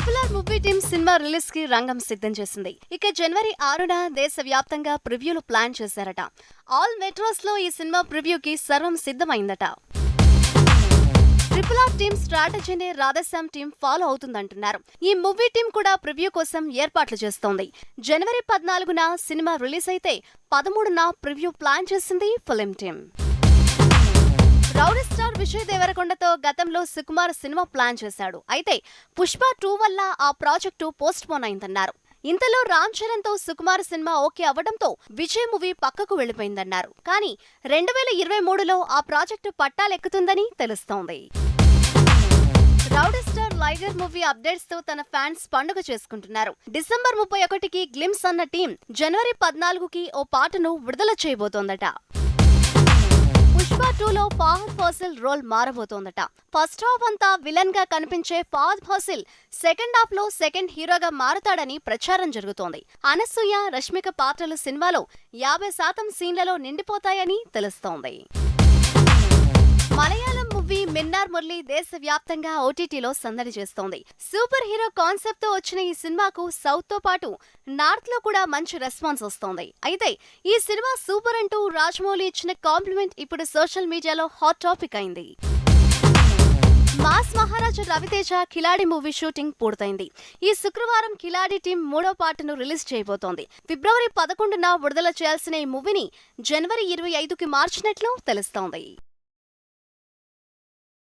Triple movie team cinema రిలీజ్కి రంగం సిద్ధం చేసింది. ఇక జనవరి ఆరున దేశవ్యాప్తంగా ప్రివ్యూలు ప్లాన్ చేశారట. ఆల్ మెట్రోస్లో ఈ సినిమా ప్రివ్యూకి సర్వం సిద్ధమైందట. ట్రిపుల్ ఆర్ టీమ్ స్ట్రాటజీని రాధశ్యామ్ టీం ఫాలో అవుతుందంటున్నారు. ఈ మూవీ టీం కూడా ప్రివ్యూ కోసం ఏర్పాట్లు చేస్తోంది. జనవరి పద్నాలుగున సినిమా రిలీజ్ అయితే పదమూడున ప్రివ్యూ ప్లాన్ చేసింది ఫిలిం టీం స్టార్ విజయ్ దేవరకొండతో గతంలో సుకుమార్ సినిమా ప్లాన్ చేశాడు. అయితే పుష్ప టూ వల్ల ఆ ప్రాజెక్టు పోస్ట్ పోన్ అయిందన్నారు. ఇంతలో రామ్ చరణ్తో సుకుమార్ సినిమా ఓకే అవ్వడంతో విజయ్ మూవీ పక్కకు వెళ్ళిపోయిందన్నారు. కానీ రెండు వేల ఇరవై మూడులో ఆ ప్రాజెక్టు పట్టాలెక్కుతుందని తెలుస్తోంది. రౌడీ స్టార్ లైగర్ మూవీ అప్డేట్స్తో తన ఫ్యాన్స్ పండుగ చేసుకుంటున్నారు. డిసెంబర్ ముప్పై ఒకటికి గ్లిమ్స్ అన్న టీం జనవరి పద్నాలుగుకి ఓ పాటను విడుదల చేయబోతోందట. ఫాహద్ ఫాసిల్ రోల్ మారబోతోందట. ఫస్ట్ హాఫ్ అంతా విలన్గా కనిపించే ఫాహద్ ఫాసిల్ సెకండ్ హాఫ్లో సెకండ్ హీరోగా మారుతాడని ప్రచారం జరుగుతోంది. అనసూయ రష్మిక పాత్రలు సినిమాలో యాభై శాతం సీన్లలో నిండిపోతాయని తెలుస్తోంది. మూవీ మురళి దేశవ్యాప్తంగా ఓటీటీలో సందడి చేస్తోంది. సూపర్ హీరో కాన్సెప్ట్తో వచ్చిన ఈ సినిమాకు సౌత్తో పాటు నార్త్లో కూడా మంచి రెస్పాన్స్ వస్తోంది. అయితే ఈ సినిమా సూపర్ అంటూ రాజమౌళి ఇచ్చిన కాంప్లిమెంట్ ఇప్పుడు సోషల్ మీడియాలో హాట్ టాపిక్ అయింది. మాస్ మహారాజు రవితేజ కిలాడి మూవీ షూటింగ్ పూర్తయింది. ఈ శుక్రవారం కిలాడి టీం మూడో పాటను రిలీజ్ చేయబోతోంది. ఫిబ్రవరి పదకొండున విడుదల చేయాల్సిన ఈ మూవీని జనవరి ఇరవై ఐదుకి మార్చినట్లు తెలుస్తోంది.